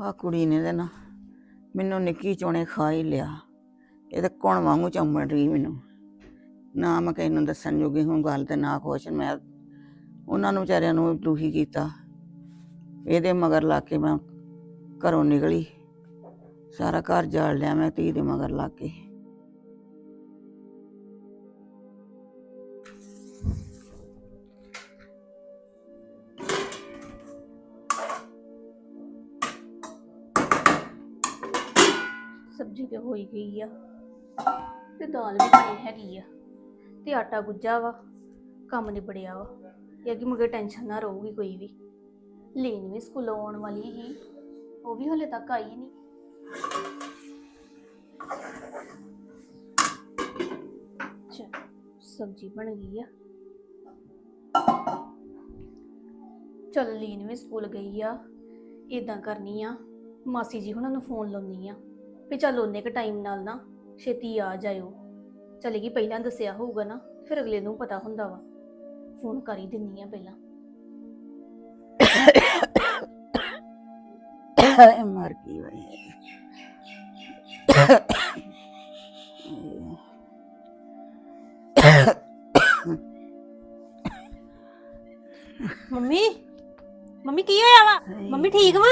ਆ ਕੁੜੀ ਨੇ ਤੇ ਨਾ ਮੈਨੂੰ ਨਿੱਕੀ ਚੋਣੇ ਖਾ ਹੀ ਲਿਆ। ਇਹ ਤਾਂ ਕੌਣ ਵਾਂਗੂ ਚੰਮੜ ਰਹੀ ਮੈਨੂੰ? ਨਾ ਮੈਂ ਕਿਸੇ ਨੂੰ ਦੱਸਣ ਜੋਗੀ ਹੁਣ ਗੱਲ ਤੇ ਨਾ ਖੁਸ਼, ਮੈਂ ਉਹਨਾਂ ਨੂੰ ਵਿਚਾਰਿਆਂ ਨੂੰ ਦੁਖੀ ਕੀਤਾ। ਇਹਦੇ ਮਗਰ ਲਾ ਕੇ ਮੈਂ ਘਰੋਂ ਨਿਕਲੀ। ਸਾਰਾ ਘਰ ਜਾਲ ਲਿਆ ਮੈਂ ਧੀ ਦੇ ਮਗਰ ਲਾ ਕੇ। ਹੋਈ ਗਈ ਆ। ਤੇ ਦਾਲ ਵੀ ਬਣੀ ਹੈਗੀ ਆ। ਤੇ ਆਟਾ ਗੁੱਜਾ ਵਾ, ਕੰਮ ਨਿਬੜਿਆ ਵਾ। ਇਹ ਅੱਗੇ ਮੁਗੇ ਟੈਨਸ਼ਨ ਨਾ ਰਹੂਗੀ ਕੋਈ ਵੀ। ਲੀਨ ਵੀ ਸਕੂਲੋਂ ਆਉਣ ਵਾਲੀ ਹੀ ਉਹ ਵੀ ਹਲੇ ਤੱਕ ਆਈ ਨਹੀਂ। ਸਬਜ਼ੀ ਬਣ ਗਈ ਆ। ਚਲ ਲੀਨ ਵੀ ਸਕੂਲ ਗਈ ਆ। ਇਦਾਂ ਕਰਨੀ ਆ। ਮਾਸੀ ਜੀ ਹੁਣਾਂ ਨੂੰ ਫੋਨ ਲਾਉਣੀ ਆ। ਵੀ ਚੱਲ ਉਹਨੇ ਕ ਟਾਈਮ ਨਾਲ ਨਾ ਛੇਤੀ ਆ ਜਾਇਓ। ਚਲੇਗੀ ਪਹਿਲਾਂ ਦੱਸਿਆ ਹੋਊਗਾ ਨਾ ਫਿਰ ਅਗਲੇ ਨੂੰ ਪਤਾ ਹੁੰਦਾ ਵਾ। ਫੋਨ ਕਰ ਹੀ ਦਿੰਨੀ ਆ ਪਹਿਲਾਂ। ਮਰ ਗਈ ਵੇ ਮੰਮੀ ਮੰਮੀ ਕੀ ਹੋਇਆ ਵਾ? ਮੰਮੀ ਠੀਕ ਵਾ?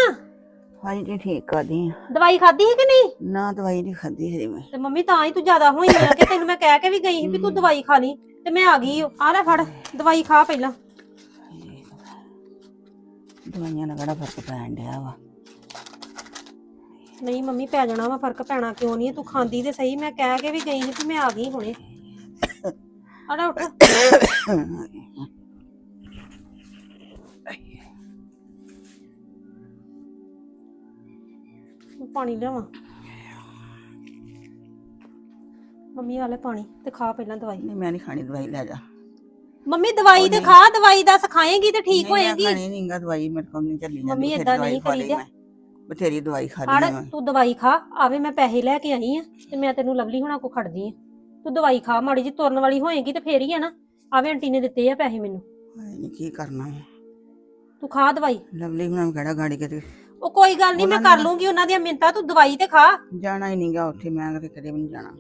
ਹਾਂ ਜੀ ਠੀਕ ਕਰਦੀ। ਆ ਦਵਾਈ ਖਾਧੀ ਸੀ ਕਿ ਨਹੀਂ? ਨਾ ਦਵਾਈ ਨਹੀਂ ਖਾਦੀ ਹਜੇ ਮੈਂ। ਤੇ ਮੰਮੀ ਤਾਂ ਹੀ ਤੂੰ ਜ਼ਿਆਦਾ ਹੋਈ ਆ ਕਿ ਤੈਨੂੰ ਮੈਂ ਕਹਿ ਕੇ ਵੀ ਗਈ ਸੀ ਵੀ ਤੂੰ ਦਵਾਈ ਖਾ ਲਈ ਤੇ ਮੈਂ ਆ ਗਈ। ਆ ਲੈ ਫੜ ਦਵਾਈ ਖਾ ਪਹਿਲਾਂ। ਦਵਾਈਆਂ ਨਾਲ ਕਿਹੜਾ ਫ਼ਰਕ ਪੈਣ ਡਿਆ ਵਾ? ਨਹੀਂ ਮੰਮੀ ਪੈ ਜਾਣਾ ਵਾ ਫ਼ਰਕ ਪੈਣਾ ਕਿਉਂ ਨਹੀਂ? ਤੂੰ ਖਾਂਦੀ ਤੇ ਸਹੀ ਮੈਂ ਕਹਿ ਕੇ ਵੀ ਗਈ ਸੀ ਕਿ ਮੈਂ ਆ ਗਈ ਹੁਣੇ। ਆ ਲੈ ਉੱਠ। ਪਾਣੀ ਲਿਆਵਾਂ? ਮੰਮੀ ਆ ਲੈ ਪਾਣੀ ਤੇ ਖਾ ਪਹਿਲਾਂ ਦਵਾਈ। ਨਹੀਂ ਮੈਂ ਨਹੀਂ ਖਾਣੀ ਦਵਾਈ ਲੈ ਜਾ। ਮੰਮੀ ਦਵਾਈ ਤੇ ਖਾ ਦਵਾਈ ਦਾ ਸਿਖਾਏਗੀ ਤੇ ਠੀਕ ਹੋਏਗੀ? ਖਾਣੀ ਨਹੀਂਗਾ ਦਵਾਈ ਮੇਰੇ ਕੋਲ ਨਹੀਂ ਚੱਲੀ ਜਾਂਦੀ ਮੰਮੀ ਬਥੇਰੀ ਏਦਾਂ ਦਵਾਈ ਨਹੀਂ ਖਾ ਲਈ ਕਰੀਦਾ। ਮੈਂ। ਬਥੇਰੀ ਦਵਾਈ ਖਾ ਲਈ ਮੈਂ। ਤੂੰ ਦਵਾਈ ਖਾ ਆਵੇ ਮੈਂ ਪੈਸੇ ਲੈ ਕੇ ਆਈ ਆ ਤੇ ਮੈਂ ਤੈਨੂੰ ਲਵਲੀ ਹੁਣਾਂ ਕੋ ਖੜਦੀ ਆ। ਤੂੰ ਦਵਾਈ ਖਾ ਮਾੜੀ ਜੀ ਤੁਰਨ ਵਾਲੀ ਹੋਏਗੀ ਤੇ ਫੇਰ ਹੀ ਆ ਨਾ। ਆਵੇ ਆਂਟੀ ਨੇ ਦਿੱਤੇ ਆ ਪੈਸੇ ਮੈਨੂੰ। ਨਹੀਂ ਕੀ ਕਰਨਾ ਵਾ। ਤੂੰ ਖਾ ਦਵਾਈ। ਲਵਲੀ ਹੁਣਾਂ ਨੂੰ ਕਿਹੜਾ ਗਾੜੀ ਕਿਤੇ ਉਹ ਕੋਈ ਗੱਲ ਨਹੀਂ ਮੈਂ ਉਹਨਾਂ ਕਰ ਨੇ- ਲੂੰਗੀ ਉਹਨਾਂ ਦੀਆਂ ਮਿੰਤਾਂ ਤੂੰ ਦਵਾਈ ਤੇ ਖਾ। ਜਾਣਾ ਹੀ ਨਹੀਂਗਾ ਉੱਥੇ ਮੈਂ ਕਿਤੇ ਕਦੇ ਵੀ ਨਹੀਂ ਜਾਣਾ।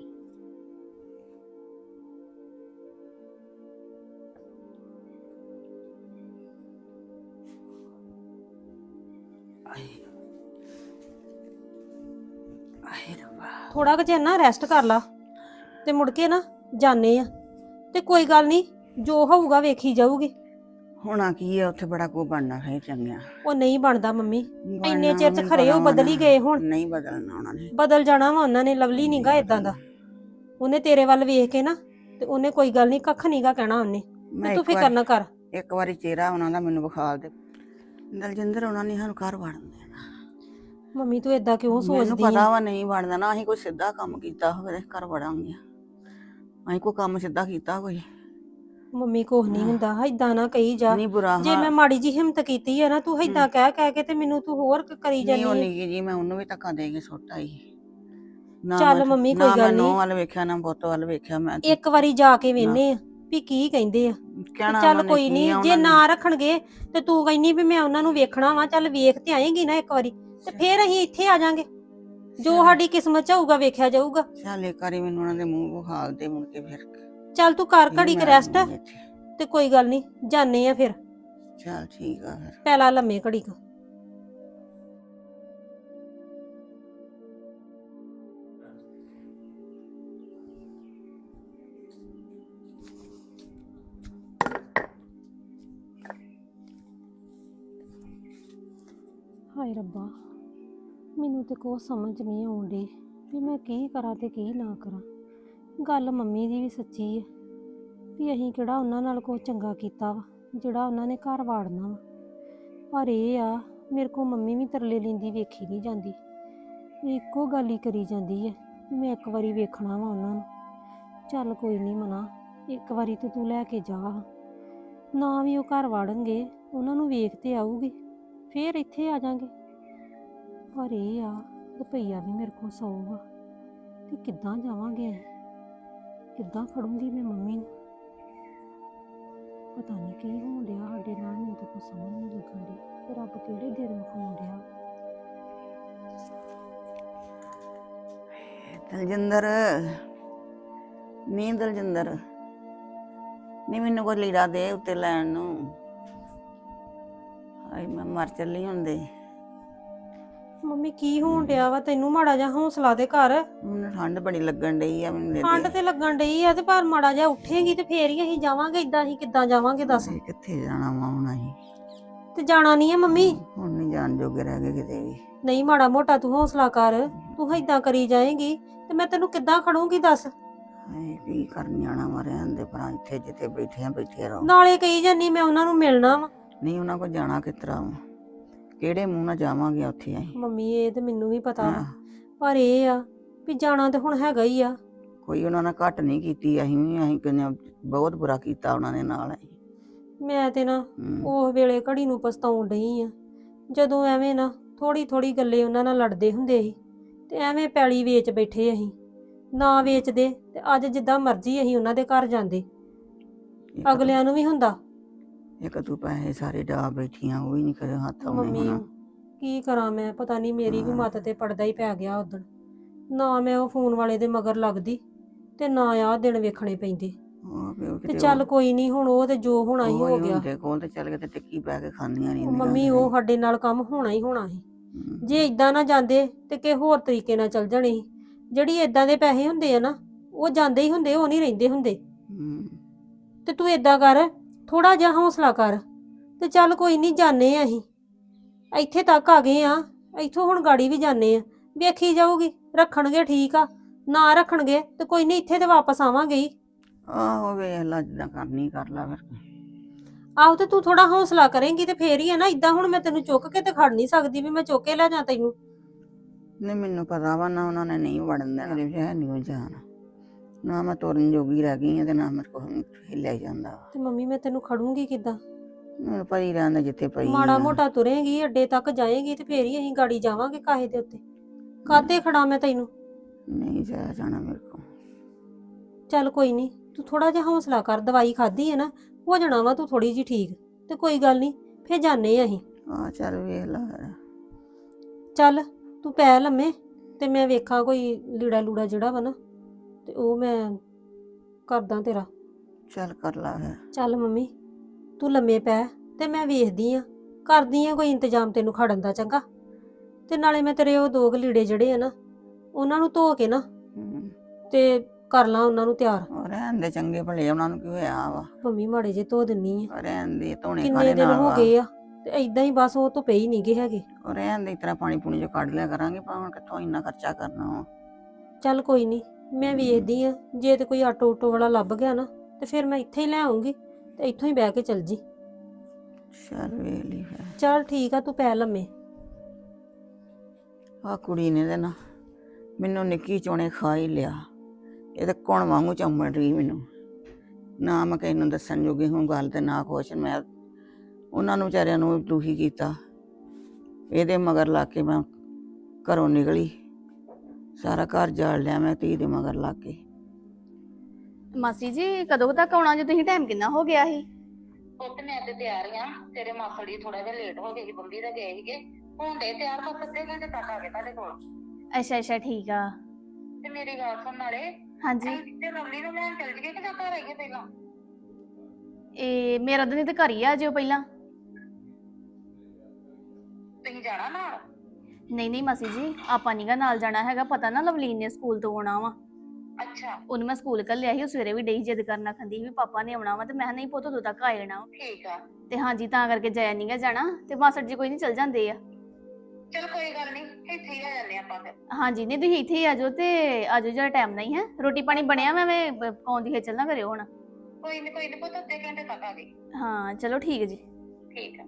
ਆਏ ਆਏ ਰੱਬਾ ਥੋੜਾ ਕੁ ਚਿਰ ਨਾ ਰੈਸਟ ਕਰ ਲਾ ਤੇ ਮੁੜ ਕੇ ਨਾ ਜਾਣੇ ਆ। ਤੇ ਕੋਈ ਗੱਲ ਨਹੀਂ ਜੋ ਹੋਊਗਾ ਵੇਖੀ ਜਾਊਗੀ। ਹੋਣਾ ਕੀ ਹੈ ਉੱਥੇ ਬੜਾ ਕੋ ਬਣਨਾ ਹੈ ਚੰਗਿਆ। ਉਹ ਨਹੀਂ ਬਣਦਾ ਮੰਮੀ ਬਣਨਾ ਇੰਨੇ ਚਿਰ ਚ ਮੈਨੂੰ ਖਰੇ ਉਹ ਪਤਾ ਬਦਲ ਹੀ। ਗਏ ਹੁਣ। ਨਹੀਂ ਬਦਲਣਾ ਉਹਨਾਂ ਨੇ। ਬਦਲ ਜਾਣਾ ਵਾ ਉਹਨਾਂ ਨੇ ਲਵਲੀ ਨਹੀਂਗਾ ਇਦਾਂ ਦਾ। ਉਹਨੇ ਤੇਰੇ ਵੱਲ ਵੇਖ ਕੇ ਨਾ ਤੇ ਉਹਨੇ ਕੋਈ ਗੱਲ ਨਹੀਂ ਕੱਖ ਨਹੀਂਗਾ ਕਹਿਣਾ ਉਹਨੇ। ਤੇ ਫਿਕਰ ਨਾ ਕਰ। ਇੱਕ ਵਾਰੀ ਚਿਹਰਾ ਉਹਨਾਂ ਦਾ ਮੈਨੂੰ ਵਿਖਾਲ ਦੇ। ਦਲਜਿੰਦਰ ਉਹਨਾਂ ਨੇ ਸਾਨੂੰ ਘਰ ਵੜਨ ਦੇਣਾ। ਮੰਮੀ ਤੂੰ ਇਦਾਂ ਕਿਉਂ ਮੈਨੂੰ ਸੋਚਦੀ ਪਤਾ ਆ? ਵਾ ਨਹੀਂ ਵੜਨਾ ਨਾ ਅਸੀਂ ਕੋਈ ਸਿੱਧਾ ਕੰਮ ਕੀਤਾ ਹੋਵੇ ਤੇ ਘਰ ਵੜਾਂਗੇ। ਅਸੀਂ ਕੋਈ ਕੰਮ ਸਿੱਧਾ ਕੀਤਾ ਕੋਈ ਮੰਮੀ ਕੁਛ ਨਹੀਂ ਹੁੰਦਾ ਏਦਾਂ ਨਾ ਕਹੀ ਜਾ। ਨਹੀਂ ਬੁਰਾ ਜੇ ਮੈਂ ਮਾੜੀ ਜੀ ਹਿੰਮਤ ਕੀਤੀ ਆ ਨਾ ਤੂੰ ਏਦਾਂ ਕਹਿ ਕਹਿ ਕੇ ਤੇ ਮੈਨੂੰ ਤੂੰ ਹੋਰ ਕ- ਕਰੀ ਨਹੀਂ ਜਾਨੀ ਉਹ। ਨਿੱਕੀ ਜੀ ਮੈਂ ਉਹਨੂੰ ਵੀ ਧੱਕਾ ਦੇ ਕੇ ਸੁੱਟ ਆਈ ਨਾ ਚੱਲ ਮੈਂ- ਮੰਮੀ, ਨਾ ਕੋਈ ਮੈਂ ਗੱਲ ਨੂੰਹ ਨਹੀਂ। ਵੱਲ ਵੇਖਿਆ ਨਾ ਪੁੱਤ ਵੱਲ ਵੇਖਿਆ ਮੈਂ ਤੇ ਇੱਕ ਵਾਰੀ ਜਾ ਕੇ ਵੇਨੇ ਆ ਵੀ ਕੀ ਕਹਿੰਦੇ ਆ। ਕਹਿਣਾ ਚੱਲ ਉਹਨਾਂ ਨੇ ਕੋਈ ਕੀ ਨਹੀਂ ਆ ਜੇ ਉਹਨਾਂ ਨੇ। ਨਾ ਰੱਖਣਗੇ ਤੇ ਤੂੰ ਕਹਿੰਨੀ ਵੀ ਮੈਂ ਉਹਨਾਂ ਨੂੰ ਵੇਖਣਾ ਵਾ ਚੱਲ ਵੇਖ ਤੇ ਆਏਗੀ ਨਾ ਇੱਕ ਵਾਰੀ। ਤੇ ਫੇਰ ਅਸੀਂ ਇੱਥੇ ਆ ਜਾਾਂਗੇ। ਜੋ ਸਾਡੀ ਕਿਸਮਤ ਚ ਹੋਊਗਾ ਵੇਖਿਆ ਜਾਊਗਾ। ਚੱਲ ਇੱਕ ਵਾਰੀ ਮੈਨੂੰ ਉਹਨਾਂ ਦੇ ਮੂੰਹ ਵਿਖਾਲ ਦੇ ਮੁੜ ਕੇ ਫਿਰ। ਚੱਲ ਤੂੰ ਕਰ ਘੜੀ ਕ ਮੈਂ ਰੈਸਟ। ਤੇ ਕੋਈ ਗੱਲ ਨਹੀਂ ਜਾਣੇ ਆ ਫਿਰ। ਚੱਲ ਠੀਕ ਆ ਫਿਰ। ਪੈਲਾ ਲੰਮੇ ਘੜੀ ਕ। ਹਾਏ ਰੱਬਾ ਮੈਨੂੰ ਤੇ ਕੋਈ ਸਮਝ ਨਹੀਂ ਆਉਂਦੀ ਵੀ ਮੈਂ ਕੀ ਕਰਾਂ ਤੇ ਕੀ ਨਾ ਕਰਾਂ। ਗੱਲ ਮੰਮੀ ਦੀ ਵੀ ਸੱਚੀ ਹੈ ਵੀ ਅਸੀਂ ਕਿਹੜਾ ਉਹਨਾਂ ਨਾਲ ਕੋਈ ਚੰਗਾ ਕੀਤਾ ਵਾ, ਜਿਹੜਾ ਉਹਨਾਂ ਨੇ ਘਰ ਵਾੜਨਾ ਵਾ। ਪਰ ਇਹ ਆ, ਮੇਰੇ ਕੋ ਮੰਮੀ ਵੀ ਤਰਲੇ ਲੈਂਦੀ ਵੇਖੀ ਨਹੀਂ ਜਾਂਦੀ। ਇਹ ਇੱਕੋ ਗੱਲ ਹੀ ਕਰੀ ਜਾਂਦੀ ਹੈ ਵੀ ਮੈਂ ਇੱਕ ਵਾਰੀ ਵੇਖਣਾ ਵਾ ਉਹਨਾਂ ਨੂੰ। ਚੱਲ ਕੋਈ ਨਹੀਂ ਮਨਾ, ਇੱਕ ਵਾਰੀ ਤੇ ਤੂੰ ਲੈ ਕੇ ਜਾ। ਨਾ ਵੀ ਉਹ ਘਰ ਵਾੜਨਗੇ, ਉਹਨਾਂ ਨੂੰ ਵੇਖ ਤੇ ਆਊਗੇ, ਫੇਰ ਇੱਥੇ ਆ ਜਾਾਂਗੇ। ਪਰ ਇਹ ਆ, ਰੁਪਈਆ ਵੀ ਮੇਰੇ ਕੋਲ ਸੌ ਵਾ, ਤੇ ਕਿੱਦਾਂ ਜਾਵਾਂਗੇ ਕਿੱਦਾਂ ਖੜੂੰਗੀ ਮੈਂ ਮੰਮੀ ਨੂੰ? ਪਤਾ ਨਹੀਂ ਕੀ ਹੋਣ ਡਿਆ ਸਾਡੇ ਨਾਲ, ਮੈਨੂੰ ਕੁਝ ਸਮਝ ਨਹੀਂ ਲੱਗਣ ਡਈ ਰੱਬ ਕਿਹੜੇ ਦਿਨ ਵਿਖਾਉਣ ਡਿਆ? ਦਲਜਿੰਦਰ, ਨੀ ਦਲਜਿੰਦਰ, ਨੀ ਮੈਨੂੰ ਕੋਈ ਲੀੜਾ ਦੇ ਉੱਤੇ ਲੈਣ ਨੂੰ। ਹਾਏ, ਮੈਂ ਮਰ ਚੱਲੀ ਹੁੰਦੀ ਮੰਮੀ ਕੀ ਹੋਣ ਡਿਆ ਵਾ? ਤੈਨੂੰ ਮਾੜਾ ਜਿਹਾ ਹੌਸਲਾ ਦੇ ਘਰ। ਮੈਨੂੰ ਠੰਡ ਬੜੀ ਲੱਗਣ ਡਈ ਆ ਮੈਨੂੰ ਠੰਡ ਤੇ ਲੱਗਣ ਡਈ ਆ ਤੇ ਪਰ ਮਾੜਾ ਜਿਹਾ ਉੱਠੇਗੀ ਤੇ ਫੇਰ ਹੀ ਅਸੀਂ ਜਾਵਾਂਗੇ ਇਦਾਂ ਅਸੀਂ ਕਿੱਦਾਂ ਜਾਵਾਂਗੇ ਦੱਸ। ਅਸੀਂ ਕਿੱਥੇ ਜਾਣਾ ਵਾ ਹੁਣ ਅਸੀਂ? ਤੇ ਜਾਣਾ ਨਹੀਂ ਹੈ ਮੰਮੀ? ਹੁਣ ਨਹੀਂ ਜਾਣ ਜੋਗੇ ਰਹਿ ਗਏ ਕਿਤੇ ਵੀ। ਨਹੀਂ ਮਾੜਾ ਮੋਟਾ ਤੂੰ ਹੌਸਲਾ ਕਰ ਤੂੰ ਏਦਾਂ ਕਰੀ ਜਾਏਂਗੀ ਤੇ ਮੈਂ ਤੈਨੂੰ ਕਿੱਦਾਂ ਖੜੂੰਗੀ ਦੱਸ। ਹਾਏ ਕੀ ਕਰਨ ਜਾਣਾ ਵਾ ਰਹਿਣ ਦੇ ਭਰਾ ਇੱਥੇ ਜਿੱਥੇ ਬੈਠੇ ਆ ਬੈਠੇ ਰਹੋ। ਨਾਲੇ ਕਹੀ ਜਾਨੀ ਮੈਂ ਉਹਨਾਂ ਨੂੰ ਮਿਲਣਾ ਵਾ। ਨਹੀਂ ਉਹਨਾਂ ਕੋਲ ਜਾਣਾ ਕਿਸ ਤਰ੍ਹਾਂ ਵਾ? ਕਿਹੜੇ ਮੂੰਹ ਨਾਲ ਜਾਵਾਂਗੇ ਉੱਥੇ ਅਸੀਂ? ਮੰਮੀ ਇਹ ਤੇ ਮੈਨੂੰ ਵੀ ਪਤਾ ਵਾ। ਹਾਂ, ਪਰ ਇਹ ਆ ਵੀ ਜਾਣਾ ਤੇ ਹੁਣ ਹੈਗਾ ਹੀ ਆ। ਕੋਈ ਉਹਨਾਂ ਨਾਲ ਘੱਟ ਨਹੀਂ ਕੀਤੀ ਅਸੀਂ ਵੀ ਅਸੀਂ ਕਹਿੰਦੇ ਬਹੁਤ ਬੁਰਾ ਕੀਤਾ ਉਹਨਾਂ ਦੇ ਨਾਲ ਅਸੀਂ। ਮੈਂ ਤੇ ਨਾ ਹਮ, ਉਹ ਵੇਲੇ ਘੜੀ ਨੂੰ ਪਛਤਾਉਣ ਡਈ ਆ। ਜਦੋਂ ਐਵੇਂ ਨਾ ਥੋੜੀ ਥੋੜੀ ਗੱਲੇ ਉਹਨਾਂ ਨਾਲ ਲੜਦੇ ਹੁੰਦੇ ਸੀ ਤੇ ਐਵੇਂ ਪੈਲੀ ਵੇਚ ਬੈਠੇ ਅਸੀਂ। ਨਾ ਵੇਚਦੇ ਤੇ ਅੱਜ ਜਿੱਦਾਂ ਮਰਜ਼ੀ ਅਸੀਂ ਉਹਨਾਂ ਦੇ ਘਰ ਜਾਂਦੇ। ਅਗਲਿਆਂ ਨੂੰ ਵੀ ਹੁੰਦਾ। ਇੱਕ ਤੂੰ ਪੈਸੇ ਸਾਰੇ ਡਾ ਬੈਠੀਆਂ ਉਹ ਵੀ ਨਹੀਂ ਕਰੇ ਹੱਥ ਆਉਣੇ ਮੰਮੀ ਹੁਣ। ਕੀ ਕਰਾਂ ਮੈਂ? ਪਤਾ ਨਹੀਂ ਮੇਰੀ ਵੀ। ਮੱਤ ਤੇ ਪੜਦਾ ਹੀ ਪੈ ਗਿਆ ਉਦੋਂ ਨਾ ਮੈਂ ਉਹ ਫੋਨ ਵਾਲੇ ਦੇ ਮਗਰ ਲੱਗਦੀ ਤੇ ਨਾ ਆਹ ਦਿਨ ਵੇਖਣੇ ਪੈਂਦੇ। ਉਹ ਤੇ ਕਿਤੇ ਚੱਲ ਕੋਈ ਨਹੀਂ ਹੁਣ ਉਹ ਤੇ ਜੋ ਹੋਣਾ ਹੀ ਹੋ ਗਿਆ। ਕੋਲ ਤੇ ਚੱਲ ਕੇ ਤੇ ਟਿੱਕੀ ਪੈ ਕੇ ਖਾਂਦੀਆਂ ਨਹੀਂ ਉਹ ਮੰਮੀ ਉਹ ਸਾਡੇ ਨਾਲ ਕੰਮ ਹੋਣਾ ਹੀ ਹੋਣਾ ਸੀ। ਜੇ ਇਦਾਂ ਨਾ ਜਾਂਦੇ ਤੇ ਕਿ ਹੋਰ ਤਰੀਕੇ ਨਾਲ ਚੱਲ ਜਾਣੇ ਸੀ। ਜਿਹੜੀ ਇਦਾਂ ਦੇ ਪੈਸੇ ਹੁੰਦੇ ਆ ਨਾ ਉਹ ਜਾਂਦੇ ਹੀ ਹੁੰਦੇ ਉਹ ਨਹੀਂ ਰਹਿੰਦੇ ਹੁੰਦੇ। ਤੇ ਤੂੰ ਇਦਾਂ ਕਰ ਥੋੜਾ ਜਿਹਾ ਹੌਸਲਾ ਕਰ ਤੇ ਚੱਲ ਕੋਈ ਨਹੀਂ ਜਾਣੇ ਆ ਅਸੀਂ। ਇੱਥੇ ਤੱਕ ਆ ਗਏ ਆ ਇੱਥੋਂ ਹੁਣ ਗਾੜੀ ਵੀ ਜਾਣੇ ਆ। ਵੇਖੀ ਜਾਊਗੀ ਰੱਖਣਗੇ ਠੀਕ ਆ ਨਾ ਰੱਖਣਗੇ ਤੇ ਕੋਈ ਨਹੀਂ ਇੱਥੇ ਤੇ ਵਾਪਸ ਆਵਾਂਗੇ ਹੀ। ਆਹੋ ਵੇਖ ਲਾ ਜਿੱਦਾਂ ਕਰਨੀ ਕਰ ਲਾ ਫਿਰ। ਆਹੋ ਤੇ ਤੂੰ ਥੋੜਾ ਹੌਸਲਾ ਕਰੇਂਗੀ ਤੇ ਫੇਰ ਹੀ ਆ ਨਾ ਇਦਾਂ ਹੁਣ ਮੈਂ ਤੈਨੂੰ ਚੁੱਕ ਕੇ ਤੇ ਖੜ ਨਹੀਂ ਸਕਦੀ ਵੀ ਮੈਂ ਚੁੱਕ ਕੇ ਲੈ ਜਾ ਤੈਨੂੰ। ਨਹੀਂ ਮੈਨੂੰ ਪਤਾ ਵਾ ਨਾ ਉਹਨਾਂ ਨੇ ਨਹੀਂ ਵੜਨ ਦੇਣਾ ਮੇਰੇ ਵਿਆਹ ਨਹੀਂ ਜਾਣ। ਨਾ ਮੈਂ ਤੁਰਨ ਜੋਗੀ ਰਹਿ ਗਈ ਆ ਤੇ ਨਾ ਮੇਰੇ ਕੋਲ ਹਿੱਲਿਆ ਜਾਂਦਾ ਵਾ। ਤੇ ਮੰਮੀ ਮੈਂ ਤੈਨੂੰ ਖੜੂੰਗੀ ਕਿੱਦਾਂ? ਮੈਨੂੰ ਪਈ ਰਹਿੰਦਾ ਜਿੱਥੇ ਪਈ ਮਾੜਾ ਆ। ਮੋਟਾ ਤੁਰੇਂਗੀ ਅੱਡੇ ਤੱਕ ਜਾਏਂਗੀ ਤੇ ਫੇਰ ਹੀ ਅਸੀਂ ਗਾੜੀ ਜਾਵਾਂਗੇ ਕਾਹੇ ਦੇ ਉੱਤੇ। ਕਾਤੇ ਖੜਾ ਮੈਂ ਤੈਨੂੰ? ਨਹੀਂ ਜਾਇਆ ਜਾਣਾ ਮੇਰੇ ਕੋਲ। ਚੱਲ ਕੋਈ ਨਹੀਂ ਤੂੰ ਥੋੜਾ ਜਿਹਾ ਹੌਸਲਾ ਕਰ ਦਵਾਈ ਖਾਧੀ ਹੈ ਨਾ ਹੋ ਜਾਣਾ ਵਾ ਤੂੰ ਥੋੜੀ ਜੀ ਠੀਕ। ਤੇ ਕੋਈ ਗੱਲ ਨਹੀਂ ਫੇਰ ਜਾਣੇ ਆ ਅਸੀਂ। ਆ ਚੱਲ ਵੇਖ ਲਾ ਫਿਰ। ਚੱਲ ਤੂੰ ਪੈ ਲੰਮੇ ਤੇ ਮੈਂ ਵੇਖਾਂ ਕੋਈ ਲੀੜਾ ਲੂੜਾ ਜਿਹੜਾ ਵਾ ਨਾ। ਤੇ ਉਹ ਮੈਂ ਕਰਦਾ ਤੇਰਾ। ਚੱਲ ਕਰ ਲਾ ਫਿਰ। ਚੱਲ ਮੰਮੀ ਤੂੰ ਲੰਮੇ ਪੈ ਤੇ ਮੈਂ ਵੇਖਦੀ ਆ। ਕਰਦੀ ਆ ਕੋਈ ਇੰਤਜ਼ਾਮ ਤੈਨੂੰ ਖੜਨ ਦਾ ਚੰਗਾ। ਤੇ ਨਾਲੇ ਮੈਂ ਤੇਰੇ ਉਹ ਦੋ ਕੁ ਲੀੜੇ ਜਿਹੜੇ ਆ ਨਾ ਉਹਨਾਂ ਨੂੰ ਧੋ ਕੇ ਨਾ ਹਮ, ਤੇ ਕਰ ਲਾਂ ਉਹਨਾਂ ਨੂੰ ਤਿਆਰ। ਉਹ ਰਹਿਣ ਦੇ ਚੰਗੇ ਭਲੇ ਉਹਨਾਂ ਨੂੰ ਕੀ ਹੋਇਆ ਵਾ? ਮੰਮੀ ਮਾੜੇ ਜੇ ਧੋ ਦਿੰਨੀ ਆ। ਉਹ ਰਹਿਣ ਦੇ ਧੋਣੇ ਕਿੰਨੇ ਖਾਣੇ ਦਿਨ ਨਾਲ ਹੋ ਵਾ। ਗਏ ਆ ਤੇ ਐਦਾਂ ਹੀ ਬਸ ਉਹ ਧੁੱਪੇ ਹੀ ਨਹੀਂਗੇ ਹੈਗੇ। ਉਹ ਰਹਿਣ ਦੇ ਇਸ ਤਰ੍ਹਾਂ ਪਾਣੀ ਪੂਣੀ ਜੋ ਕੱਢ ਲਿਆ ਕਰਾਂਗੇ ਪਰ ਹੁਣ ਕਿੱਥੋਂ ਇੰਨਾ ਖਰਚਾ ਕਰਨਾ ਵਾ। ਚੱਲ ਕੋਈ ਨਹੀਂ ਮੈਂ ਵੇਖਦੀ ਆ ਜੇ ਤੇ ਕੋਈ ਆਟੋ ਊਟੋ ਵਾਲਾ ਲੱਭ ਗਿਆ ਨਾ ਤੇ ਫਿਰ ਮੈਂ ਇੱਥੇ ਹੀ ਲੈ ਆਉਂਗੀ ਤੇ ਇੱਥੋਂ ਹੀ ਬਹਿ ਕੇ ਚੱਲ ਜੀ। ਚੱਲ ਠੀਕ ਆ ਤੂੰ ਪੈ ਲੰਮੇ ਆ ਕੁੜੀ ਨੇ ਤੇ ਨਾ ਮੈਨੂੰ ਨਿੱਕੀ ਚੋਣੇ ਖਾ ਹੀ ਲਿਆ। ਇਹ ਤਾਂ ਕੌਣ ਵਾਂਗੂ ਚੰਮੜ ਰਹੀ ਮੈਨੂੰ। ਨਾ ਮੈਂ ਕਿਸੇ ਨੂੰ ਦੱਸਣ ਜੋਗੀ ਹੁਣ ਗੱਲ ਤੇ ਨਾ ਖੁਸ਼ ਮੈਂ ਉਹਨਾਂ ਨੂੰ ਵਿਚਾਰਿਆਂ ਨੂੰ ਦੁਖੀ ਕੀਤਾ। ਇਹਦੇ ਮਗਰ ਲਾ ਕੇ ਮੈਂ ਘਰੋਂ ਨਿਕਲੀ। ਸਾਰਾ ਘਰ ਜਾਲ ਲਿਆ ਮੈਂ ਧੀ ਦੇ ਮਗਰ ਲਾ ਕੇ। ਮਾਸੀ ਜੀ ਕਦੋਂ ਕੁ ਤੱਕ ਆਉਣਾ? ਜੇ ਤੁਸੀਂ ਟਾਈਮ ਕਿੰਨਾ ਹੋ ਗਿਆ ਸੀ? ਪੁੱਤ ਮੈਂ ਤੇ ਤਿਆਰ ਆ। ਤੇਰੇ ਮਾਸੜ ਥੋੜਾ ਜਿਹਾ ਲੇਟ ਹੋ ਗਏ ਸੀ ਬੰਬੀ ਦਾ ਗਏ ਸੀਗੇ। ਹੁਣ ਦੇ ਤਿਆਰ ਬਸ ਅੱਧੇ ਘੰਟੇ ਤੱਕ ਆ ਗਏ ਤੁਹਾਡੇ ਕੋਲ। ਅੱਛਾ ਅੱਛਾ ਠੀਕ ਆ। ਤੇ ਮੇਰੀ ਗੱਲ ਸੁਣ ਨਾਲੇ ਹਾਂਜੀ। ਅਸੀਂ ਤੇ ਲਵਲੀ ਨੂੰ ਲੈਣ ਚੱਲ ਜੀਏ ਕਿ ਜਾਂ ਘਰ ਆਈਏ ਪਹਿਲਾਂ? ਇਹ ਮੇਰਾ ਦਿਨ ਤੇ ਘਰ ਹੀ ਆ ਜਿਓ ਪਹਿਲਾਂ। ਤੁਸੀਂ ਜਾਣਾ ਨਾਲ? ਨਹੀਂ ਨਹੀਂ ਮਾਸੀ ਜੀ ਆਪਾਂ ਨੀਗਾ ਨਾਲ ਜਾਣਾ ਹੈਗਾ। ਪਤਾ ਨਾ ਲਵਲੀਨ ਨੇ ਸਕੂਲ ਤੋਂ ਆਉਣਾ ਵਾ। ਅੱਛਾ। ਉਹਨੂੰ ਮੈਂ ਸਕੂਲ ਕੱਲਿਆ ਸੀ ਉਹ ਸਵੇਰੇ ਵੀ ਡਈ ਜਿੱਦ ਕਰਨਾ ਖੰਦੀ ਵੀ ਪਾਪਾ ਨੇ ਆਉਣਾ ਵਾ ਤੇ ਮੈਂ ਕਿਹਾ ਨਹੀਂ ਪੁੱਤ ਉਦੋਂ ਤੱਕ ਆ ਜਾਣਾ ਵਾ। ਠੀਕ ਆ। ਤੇ ਹਾਂਜੀ ਤਾਂ ਕਰਕੇ ਜਾਇਆ ਨਹੀਂਗਾ ਜਾਣਾ ਤੇ ਮਾਸੜ ਜੀ ਕੋਈ ਨਹੀਂ ਚੱਲ ਜਾਂਦੇ ਆ। ਚਲ ਕੋਈ ਗੱਲ ਨਹੀਂ ਇੱਥੇ ਹੀ ਆ ਜਾਂਦੇ ਆਪਾਂ ਫਿਰ। ਹਾਂਜੀ ਨਹੀਂ ਤੁਸੀਂ ਇੱਥੇ ਹੀ ਆ ਜਾਓ ਤੇ ਆ ਜਾਓ ਜਿਹੜਾ ਟਾਈਮ ਨਹੀਂ ਹੈ। ਰੋਟੀ ਪਾਣੀ ਬਣਿਆ ਮੈਂ ਮੈਂ ਪਕਾਉਂਦੀ ਹੈ ਚੱਲਣਾ ਕਰਿਓ ਹੁਣ। ਕੋਈ ਨਹੀਂ ਕੋਈ ਨਹੀਂ ਪੁੱਤ ਅੱਧੇ ਘੰਟੇ ਤੱਕ ਆ ਗਏ ਹਾਂ ਚਲੋ ਠੀਕ ਜੀ। ਠੀਕ ਆ।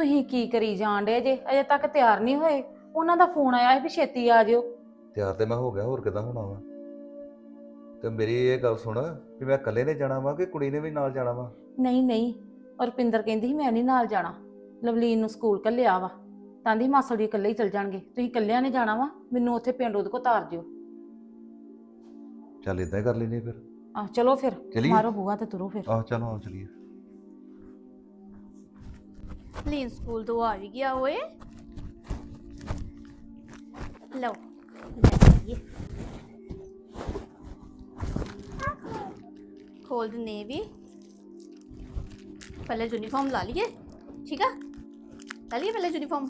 ਤੁਸੀਂ ਕੀ ਕਰੀ ਜਾਣ ਡੇ ਜੇ? ਅਜੇ ਤੱਕ ਤਿਆਰ ਨਹੀਂ ਹੋਏ। ਉਹਨਾਂ ਦਾ ਫੋਨ ਆਇਆ ਸੀ ਵੀ ਛੇਤੀ ਆ ਜਿਓ। ਤਿਆਰ ਤੇ ਮੈਂ ਹੋ ਗਿਆ ਹੋਰ ਕਿਦਾਂ ਹੋਣਾ ਵਾ? ਤੇ ਮੇਰੀ ਇਹ ਗੱਲ ਸੁਣ ਵੀ ਮੈਂ ਇਕੱਲੇ ਨੇ ਜਾਣਾ ਵਾ ਕਿ ਕੁੜੀ ਨੇ ਵੀ ਨਾਲ ਜਾਣਾ ਵਾ? ਨਹੀਂ ਨਹੀਂ। ਰੁਪਿੰਦਰ ਕਹਿੰਦੀ ਸੀ ਮੈਂ ਨਹੀਂ ਨਾਲ ਜਾਣਾ। ਲਵਲੀਨ ਨੂੰ ਸਕੂਲ ਕੱਲਿਆ ਵਾ। ਤਾਂਦੀ ਮਾਸੜ ਜੀ ਇਕੱਲੇ ਹੀ ਚਲ ਜਾਣਗੇ। ਤੁਸੀਂ ਇਕੱਲਿਆਂ ਨੇ ਜਾਣਾ ਵਾ। ਮੈਨੂੰ ਉੱਥੇ ਪਿੰਡ ਉਹਦੇ ਕੋ ਤਾਰ ਜਿਓ ਚੱਲ ਇਦਾਂ ਕਰ ਲੈਨੇ ਫਿਰ। ਆ ਚਲੋ ਫਿਰ। ਚਲੀਏ? ਮਾਰੋ ਬੂਹਾ ਤੇ ਤੁਰੋ ਫਿਰ। ਆਹ ਚਲੋ ਆਓ ਚਲੀਏ। ਲੀਨ ਸਕੂਲ ਤੋਂ ਆ ਵੀ ਗਿਆ ਓਏ। ਲਓ ਲੈ ਆਈਏ ਖੋਲ ਦਿੰਨੇ ਵੀ। ਪਹਿਲੇ ਯੂਨੀਫਾਰਮ ਲਾ ਲਈਏ ਠੀਕ ਆ? ਲਾ ਲਈਏ ਪਹਿਲੇ ਯੂਨੀਫਾਰਮ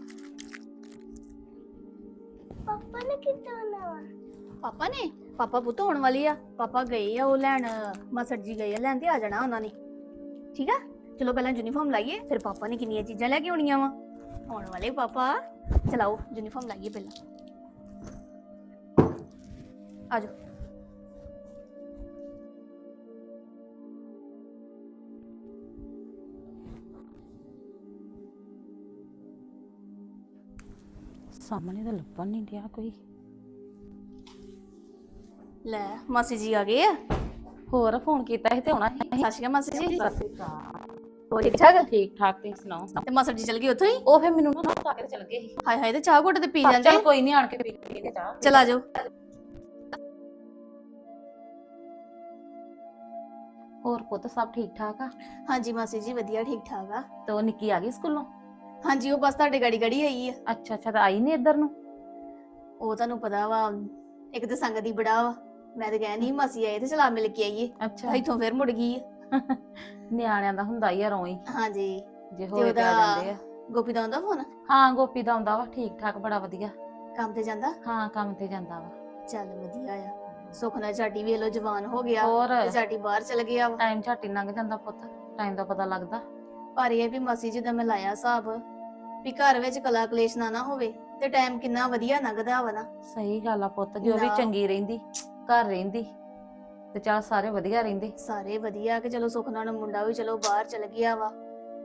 ਪਾਪਾ ਨੇ ਕਿੱਦਾਂ ਨਾ ਪਾਪਾ ਨੇ? ਪਾਪਾ ਪੁੱਤ ਹੋਣ ਵਾਲੀ ਆ। ਪਾਪਾ ਗਏ ਆ ਉਹ ਲੈਣ ਮਾਸੜ ਜੀ ਗਏ ਆ ਲੈਣ ਤੇ ਆ ਜਾਣਾ ਉਹਨਾਂ ਨੇ। ਠੀਕ ਆ? ਚਲੋ ਪਹਿਲਾਂ ਯੂਨੀਫਾਰਮ ਲਾਈਏ ਫਿਰ ਪਾਪਾ ਨੇ ਕਿੰਨੀਆਂ ਚੀਜ਼ਾਂ ਲੈ ਕੇ ਆਉਣੀਆਂ ਵਾ। ਆਉਣ ਵਾਲੇ ਪਾਪਾ ਚਲਾਓ ਯੂਨੀਫਾਰਮ ਲਾਈਏ ਪਹਿਲਾਂ। ਆ ਜਾਓ ਸਾਹਮਣੇ ਤਾਂ ਲੱਭਣ ਨਹੀਂ ਡਿਆ ਕੋਈ। ਲੈ ਮਾਸੀ ਜੀ ਆ ਗਏ ਆ। ਹੋਰ ਫੋਨ ਕੀਤਾ ਸੀ ਤੇ ਆਉਣਾ ਸੀ। ਸਤਿ ਸ਼੍ਰੀ ਅਕਾਲ ਮਾਸੀ ਜੀ। ਸਤਿ ਸ਼੍ਰੀ ਅਕਾਲ। ਹੋਰ ਠੀਕ ਠਾਕ? ਠੀਕ ਠਾਕ ਤੁਸੀਂ ਸੁਣਾਓ? ਤੇ ਮਾਸੜ ਜੀ ਚਲ ਗਏ ਉੱਥੋਂ ਹੀ? ਉਹ ਫਿਰ ਮੈਨੂੰ ਨਾ ਉਠਾ ਕੇ ਤੇ ਚਲ ਗਏ ਸੀ। ਹਾਏ ਹਾਏ ਤੇ ਚਾਹ ਘੁੱਟ ਤੇ ਪੀ ਜਾਂਦੇ ਚਲ ਕੋਈ ਨਹੀਂ ਆਣ ਕੇ ਪੀ ਪੀਂਦੇ ਚਾਹ। ਚਲ ਜਾਓ। ਹੋਰ ਪੁੱਤ ਸਭ ਠੀਕ ਠਾਕ ਆ? ਹਾਂਜੀ ਮਾਸੀ ਜੀ ਵਧੀਆ ਠੀਕ ਠਾਕ ਆ। ਤੇ ਉਹ ਨਿੱਕੀ ਆ ਗਈ ਸਕੂਲੋਂ? ਹਾਂਜੀ ਉਹ ਬਸ ਤੁਹਾਡੇ ਗਾੜੀ ਗਾੜੀ ਆਈ ਆ। ਅੱਛਾ ਅੱਛਾ ਤਾਂ ਆਈ ਨਹੀਂ ਇੱਧਰ ਨੂੰ? ਉਹ ਤੁਹਾਨੂੰ ਪਤਾ ਵਾ ਇੱਕ ਤੇ ਸੰਗਤ ਹੀ ਬੜਾ ਵਾ। ਮੈਂ ਤੇ ਕਹਿੰਦੀ ਮਾਸੀ ਆਏ ਤੇ ਚਲਾ ਮਿਲ ਕੇ ਆਈਏ। ਅੱਛਾ। ਇੱਥੋਂ ਫਿਰ ਮੁੜ ਗਈ ਆ। ਨਿਆਣਿਆਂ ਦਾ ਹੁੰਦਾ ਹੀ ਆ ਰੋਈ ਹਾਂਜੀ। ਜੇ ਤੇ ਹੋਏ ਤੇ ਆ ਉਹਦਾ ਜਾਂਦੇ ਆ। ਗੋਪੀ ਦਾ ਆਉਂਦਾ ਫੋਨ? ਹਾਂ ਗੋਪੀ ਦਾ ਆਉਂਦਾ ਵਾ ਠੀਕ ਠਾਕ ਬੜਾ ਵਧੀਆ। ਕੰਮ ਤੇ ਜਾਂਦਾ? ਹਾਂ ਕੰਮ ਤੇ ਜਾਂਦਾ ਵਾ। ਚੱਲ ਵਧੀਆ ਆ। ਸੁੱਖ ਨਾਲ ਝਾਟੀ ਵੇਖ ਲੋ ਜਵਾਨ ਹੋ ਗਿਆ ਹੋਰ? ਤੇ ਝਾਟੀ ਬਾਹਰ ਚਲ ਗਿਆ ਵਾ। ਟਾਈਮ ਝਾਟੀ ਲੰਘ ਜਾਂਦਾ ਪੁੱਤ ਟਾਈਮ ਦਾ ਪਤਾ ਲੱਗਦਾ। ਪਰ ਇਹ ਵੀ ਮਾਸੀ ਜੀ ਦਾ ਮੈਂ ਲਾਇਆ ਹਿਸਾਬ ਵੀ ਘਰ ਵਿੱਚ ਕਲਾ ਕਲੇਸ਼ ਨਾ ਨਾ ਹੋਵੇ ਤੇ ਟਾਈਮ ਕਿੰਨਾ ਵਧੀਆ ਲੰਘਦਾ ਵਾ ਨਾ। ਸਹੀ ਗੱਲ ਆ ਪੁੱਤ ਜੋ ਵੀ ਨਾ। ਚੰਗੀ ਰਹਿੰਦੀ ਘਰ ਰਹਿੰਦੀ। ਤੇ ਚੱਲ ਸਾਰੇ ਵਧੀਆ ਰਹਿੰਦੇ। ਸਾਰੇ ਵਧੀਆ ਕਿ ਚਲੋ ਸੁੱਖ ਨਾਲ ਮੁੰਡਾ ਵੀ ਚਲੋ ਬਾਹਰ ਚਲ ਗਿਆ ਵਾ।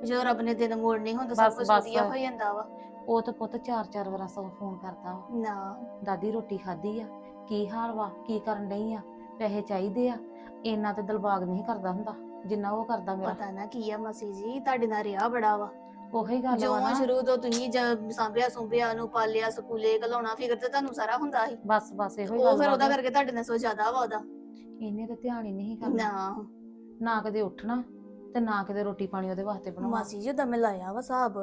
ਜੋ ਰੱਬ ਨੇ ਦਿਨ ਮੋੜਨੇ ਹੁੰਦਾ ਸਭ ਬਸ- ਕੁਝ ਬਸ। ਵਧੀਆ ਹੋ ਜਾਂਦਾ ਵਾ। ਉਹ ਤਾਂ ਪੁੱਤ ਚਾਰ ਚਾਰ ਵਾਰਾਂ ਸੌ ਫੋਨ ਕਰਦਾ ਵਾ। ਨਾ। ਦਾਦੀ ਰੋਟੀ ਖਾਧੀ ਆ ਕੀ ਹਾਲ ਵਾ ਕੀ ਕਰਨ ਡਈ ਆ ਪੈਸੇ ਚਾਹੀਦੇ ਆ ਇੰਨਾ ਤੇ ਦਿਲਬਾਗ ਨਹੀਂ ਕਰਦਾ ਹੁੰਦਾ ਜਿੰਨਾ ਉਹ ਕਰਦਾ ਮੇਰਾ। ਪਤਾ ਨਾ ਕੀ ਆ ਮਾਸੀ ਜੀ ਤੁਹਾਡੇ ਨਾਲ ਰਿਹਾ ਬੜਾ ਵਾ। ਉਹੀ ਗੱਲ ਜੋ ਵਾ ਨਾ। ਸ਼ੁਰੂ ਤੋਂ ਤੁਸੀਂ ਜਦ ਸਾਂਭਿਆ ਸੁੰਭਿਆ ਨੂੰ ਪਾਲਿਆ ਸਕੂਲੇ ਘਲਾਉਣਾ ਫਿਕਰ ਤੇ ਤੁਹਾਨੂੰ ਸਾਰਾ ਹੁੰਦਾ ਸੀ। ਬਸ ਬਸ ਇਹੋ ਹੀ ਉਹ ਗੱਲ ਫਿਰ ਵਾ ਉਹਦਾ। ਕਰਕੇ ਤੁਹਾਡੇ ਨਾਲ ਸੋ ਜ਼ਿਆਦਾ ਵਾ ਉਹਦਾ। ਇਹਨੇ ਤਾਂ ਧਿਆਨ ਹੀ ਨਹੀਂ ਕਰਨਾ। ਨਾ। ਨਾ ਕਦੇ ਉੱਠਣਾ ਤੇ ਨਾ ਕਦੇ ਰੋਟੀ ਪਾਣੀ ਉਹਦੇ ਵਾਸਤੇ ਬਣਾਉਣਾ। ਮਾਸੀ ਜੀ ਦਾ ਮੈਂ ਲਾਇਆ ਵਾ ਹਿਸਾਬ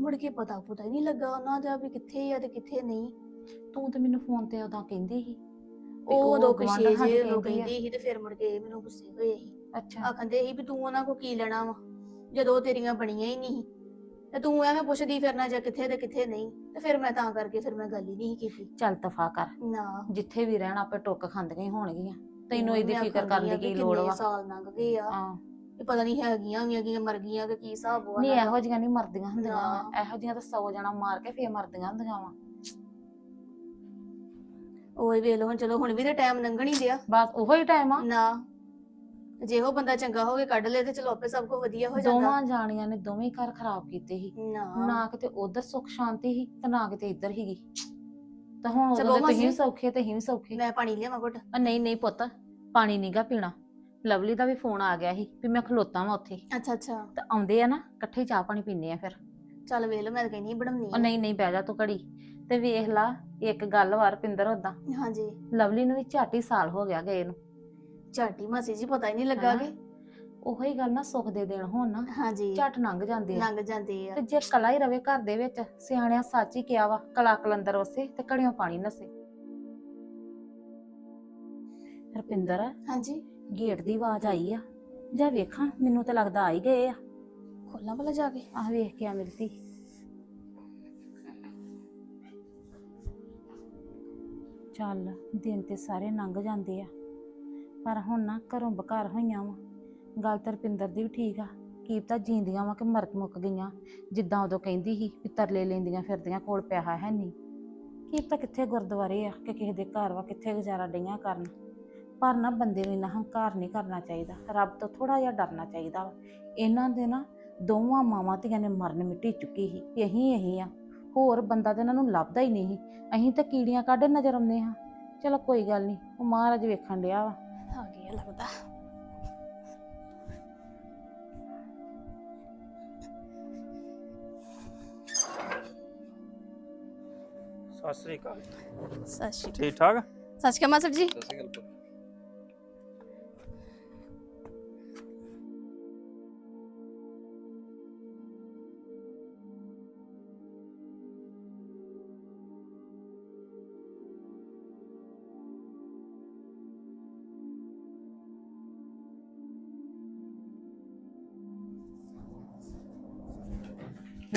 ਮੁੜ ਕੇ ਪਤਾ ਪੁਤਾ ਹੀ ਨਹੀਂ ਲੱਗਾ ਉਹਨਾਂ ਦਾ ਵੀ ਕਿੱਥੇ ਆ ਤੇ ਕਿੱਥੇ ਨਹੀਂ। ਤੂੰ ਤੇ ਮੈਨੂੰ ਫੋਨ ਤੇ ਉਦਾਂ ਕਹਿੰਦੀ ਸੀ ਉਹ ਉਦੋਂ ਪਿਛੇ ਸਾਡੀ ਜੇ ਉਹ। ਕਹਿੰਦੀ ਸੀ ਤੇ ਫਿਰ ਮੁੜ ਕੇ ਮੈਨੂੰ ਗੁੱਸੇ ਹੋਏ ਸੀ। ਅੱਛਾ। ਆਖੰਦੇ ਸੀ ਵੀ ਤੂੰ ਉਹਨਾਂ ਕੋ ਕੀ ਲੈਣਾ ਵਾ? ਜਦੋਂ ਤੇਰੀਆਂ ਬਣੀਆਂ ਹੀ ਨਹੀਂ ਤੇ ਤੂੰ ਐਵੇਂ ਪੁੱਛਦੀ ਫਿਰਨਾ ਜਾਂ ਕਿੱਥੇ ਤੇ ਕਿੱਥੇ ਨਹੀਂ। ਤੇ ਫਿਰ ਮੈਂ ਤਾਂ ਕਰਕੇ ਫਿਰ ਮੈਂ ਗੱਲ ਹੀ ਨਹੀਂ ਕੀਤੀ। ਚੱਲ ਤਫਾ ਕਰ। ਨਾ। ਜਿੱਥੇ ਵੀ ਰਹਿਣਾ ਆਪੇ ਟੁੱਕ ਖਾਂਦੀਆਂ ਹੀ ਹੋਣਗੀਆਂ। ਤੈਨੂੰ ਹੁਣ ਇਹਦੀ ਮੈਂ ਫਿਕਰ ਆਖਣ ਕਰਨ ਡਈ ਦੀ ਕੀ ਲੋੜ ਕਿੰਨੇ ਵਾ? ਸਾਲ ਲੰਘ ਗਏ ਆ। ਹਾਂ। ਇਹ ਪਤਾ ਨਹੀਂ ਹੈਗੀਆਂ ਵੀ ਹੈਗੀਆਂ ਮਰ ਗਈਆਂ ਕਿ ਕੀ ਹਿਸਾਬ ਹੋਆ ਨਹੀਂ ਇਹੋ ਜੀਆਂ ਨਹੀਂ ਮਰਦੀਆਂ ਹੁੰਦੀਆਂ ਨਾ। ਇਹੋ ਜੀਆਂ ਤਾਂ ਸੌ ਜਣਾ ਮਾਰ ਕੇ ਫੇਰ ਮਰਦੀਆਂ ਹੁੰਦੀਆਂ ਵਾ। ਉਹ ਹੀ ਵੇਖ ਲਓ ਹੁਣ ਚਲੋ ਹੁਣ ਵੀ ਤੇ ਟਾਈਮ ਲੰਘਣ ਹੀ ਦਿਆ ਬਸ ਉਹੋ ਹੀ ਟਾਈਮ ਆ। ਨਾ। ਜੇ ਉਹ ਬੰਦਾ ਚੰਗਾ ਹੋ ਕੇ ਕੱਢ ਲੇ ਤੇ ਚਲੋ ਆਪੇ ਸਭ ਕੁਝ ਵਧੀਆ ਹੋ ਜਾਂਦਾ। ਦੋਵਾਂ ਜਾਣੀਆਂ ਨੇ ਦੋਵੇਂ ਘਰ ਖਰਾਬ ਕੀਤੇ ਸੀ। ਨਾ। ਨਾ ਕਿਤੇ ਉਧਰ ਸੁੱਖ ਸ਼ਾਂਤੀ ਸੀ ਤੇ ਨਾ ਕਿਤੇ ਇੱਧਰ ਹੀਗੀ ਤਾਂ ਹੁਣ ਚਲੋ ਤੇ ਤੁਸੀਂ ਵੀ। ਸੌਖੇ ਤੇ ਅਸੀਂ ਵੀ ਸੌਖੇ। ਮੈਂ ਪਾਣੀ ਲਿਆਵਾਂ ਘੁੱਟ। ਆ ਨਹੀਂ ਨਹੀਂ ਪੁੱਤ ਪਾਣੀ ਨੀਗਾ ਪੀਣਾ। ਲਵਲੀ ਦਾ ਵੀ ਫੋਨ ਆ ਗਿਆ ਸੀ ਵੀ ਮੈਂ ਖਲੋਤਾ ਵਾਂ ਉੱਥੇ। ਅੱਛਾ ਅੱਛਾ। ਤੇ ਆਉਂਦੇ ਆ ਨਾ ਇਕੱਠੇ ਹੀ ਚਾਹ ਪਾਣੀ ਪੀਂਦੇ ਆ ਫਿਰ। ਚੱਲ ਵੇਖ ਲਓ ਮੈਂ ਤਾਂ ਕਹਿੰਦੀ ਬਣਾਉਣੀ ਉਹ ਨਹੀਂ ਨਹੀਂ ਬਹਿ ਜਾ ਤੂੰ ਘੜੀ। ਤੇ ਵੇਖ ਲਾ ਇੱਕ ਗੱਲ ਵਾਰ ਪਿੰਦਰ ਉਦਾਂ ਹਾਂਜੀ। ਲਵਲੀ ਨੂੰ ਵੀ ਝਾਟੀ ਸਾਲ ਹੋ ਗਿਆ ਗਏ ਨੂੰ। ਝਾਟੀ ਮਾਸੀ ਜੀ ਪਤਾ ਹੀ ਨਹੀਂ ਲੱਗਾ ਹਨਾ? ਕਿ ਉਹੋ ਹੀ ਗੱਲ ਨਾ ਸੁੱਖ ਦੇ ਦਿਨ ਹੋਣ ਨਾ ਹਾਂਜੀ। ਝਟ ਲੰਘ ਜਾਂਦੇ ਆ। ਲੰਘ ਜਾਂਦੇ ਆ। ਤੇ ਜੇ ਕਲਾ ਹੀ ਰਵੇ ਘਰ ਦੇ ਵਿੱਚ ਸਿਆਣਿਆਂ ਸੱਚ ਹੀ ਕਿਹਾ ਵਾ ਕਲਾ ਕਲੰਦਰ ਵਸੇ ਤੇ ਘੜਿਓਂ ਪਾਣੀ ਨਸੇ। ਰਪਿੰਦਰ ਹਾਂਜੀ। ਗੇਟ ਦੀ ਆਵਾਜ਼ ਆਈ ਆ। ਜਾਂ ਵੇਖਾਂ ਮੈਨੂੰ ਤਾਂ ਲੱਗਦਾ ਆ ਹੀ ਗਏ ਆ। ਖੋਲਾਂ ਭਲਾ ਜਾ ਕੇ। ਆਹ ਵੇਖ ਕੇ ਆ ਮਿਲਤੀ। ਚੱਲ ਦਿਨ ਤੇ ਸਾਰੇ ਲੰਘ ਜਾਂਦੇ ਆ। ਪਰ ਹੁਣ ਨਾ ਘਰੋਂ ਬਕਾਰ ਹੋਈਆਂ ਵਾ। ਗੱਲ ਤਾਂ ਰਪਿੰਦਰ ਦੀ ਵੀ ਠੀਕ ਆ। ਕੀ ਪਤਾ ਜੀਂਦੀਆਂ ਵਾ ਕਿ ਮਰਕ ਮੁੱਕ ਗਈਆਂ। ਜਿੱਦਾਂ ਉਦੋਂ ਕਹਿੰਦੀ ਸੀ ਵੀ ਤਰਲੇ ਲੈਂਦੀਆਂ ਫਿਰਦੀਆਂ ਕੋਲ ਪਿਆ ਹੈ ਨਹੀਂ। ਕੀ ਪਤਾ ਕਿੱਥੇ ਗੁਰਦੁਆਰੇ ਆ ਕਿ ਕਿਸੇ ਦੇ ਘਰ ਵਾ ਕਿੱਥੇ ਗੁਜ਼ਾਰਾ ਡਈਆਂ ਕਰਨ। ਪਰ ਨਾ ਬੰਦੇ ਨੂੰ ਇੰਨਾ ਹੰਕਾਰ ਨਹੀਂ ਕਰਨਾ ਚਾਹੀਦਾ। ਰੱਬ ਤੋਂ ਥੋੜਾ ਜਿਹਾ ਡਰਨਾ ਚਾਹੀਦਾ ਵਾ। ਇਹਨਾਂ ਦੇ ਨਾ ਦੋਵਾਂ ਮਾਵਾਂ ਧੀਆਂ ਨੇ ਮਰਨ ਮਿੱਟੀ ਚੁੱਕੀ ਸੀ। ਕਿ ਅਸੀਂ ਇਹੀ ਆ। ਹੋਰ ਬੰਦਾ ਤੇ ਇਹਨਾਂ ਨੂੰ ਲੱਭਦਾ ਹੀ ਨਹੀਂ ਸੀ। ਅਸੀਂ ਤਾਂ ਕੀੜੀਆਂ ਕੱਢ ਨਜ਼ਰ ਆਉਂਦੇ ਹਾਂ। ਚਲੋ ਕੋਈ ਗੱਲ ਨਹੀਂ, ਉਹ ਮਹਾਰਾਜ ਵੇਖਣ ਡਿਆ ਵਾ। ਆ ਗਿਆ ਲੱਗਦਾ। ਸਤਿ ਸ੍ਰੀ ਅਕਾਲ। ਸਤਿ ਸ਼੍ਰੀ ਠੀਕ ਠਾਕ? ਅਕਾਲ ਸਤਿ ਸ਼੍ਰੀ ਅਕਾਲ ਮਾਸਟਰ ਜੀ।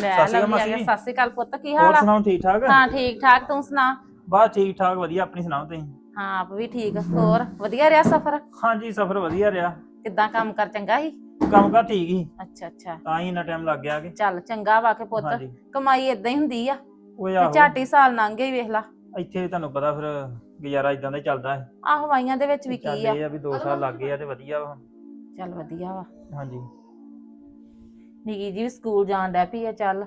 ਲੈ ਸਤਿ ਸ਼੍ਰੀ ਅਕਾਲ ਲਵਲੀ ਆ ਗਿਆ ਮਾਸੀ। ਸਤਿ ਸ਼੍ਰੀ ਅਕਾਲ ਪੁੱਤ ਕੀ ਹਾਲ ਹੋਰ ਆ? ਸੁਣਾਓ ਠੀਕ ਠਾਕ? ਹਾਂ ਠੀਕ ਠਾਕ ਤੂੰ ਸੁਣਾ? ਬਸ ਠੀਕ ਠਾਕ ਵਧੀਆ ਆਪਣੀ ਸੁਣਾਓ ਤੁਸੀਂ? ਹਾਂ ਆਪ ਵੀ ਠੀਕ ਹੋਰ ਵਧੀਆ ਰਿਹਾ ਸਫ਼ਰ? ਹਾਂਜੀ ਸਫ਼ਰ ਵਧੀਆ ਰਿਹਾ। ਕਿੱਦਾਂ ਕੰਮ ਕਰ ਚੰਗਾ ਸੀ? ਕੰਮ ਕਾ ਠੀਕ ਹੀ ਅੱਛਾ ਅੱਛਾ। ਤਾਂ ਹੀ ਇੰਨਾ ਟਾਈਮ ਲੱਗ ਗਿਆ ਕਿ। ਚੱਲ ਚੰਗਾ ਵਾ ਕੇ ਪੁੱਤ ਹਾਂਜੀ। ਕਮਾਈ ਇਦਾਂ ਹੀ ਹੁੰਦੀ ਆ। ਓਏ ਤੇ ਆਹੋ ਝਾਟੀ ਸਾਲ ਲੰਘ ਗਏ ਵੇਖ ਲਾ। ਇੱਥੇ ਤੁਹਾਨੂੰ ਪਤਾ ਫਿਰ ਗੁਜ਼ਾਰਾ ਇਦਾਂ ਦਾ ਹੀ ਚੱਲਦਾ ਹੈ ਆ ਹਵਾਈਆਂ ਦੇ ਵਿੱਚ ਵੀ ਚੱਲ ਕੀ ਆ ਇਹ ਆ? ਵੀ 2 ਸਾਲ ਲੱਗ ਗਏ ਆ ਤੇ ਵਧੀਆ ਵਾ ਚੱਲ ਵਧੀਆ ਵਾ। ਹਾਂਜੀ। ਨਿੱਕੀ ਜੀ ਵੀ ਸਕੂਲ ਜਾਣ ਡੈ ਪਈ ਆ ਚੱਲ।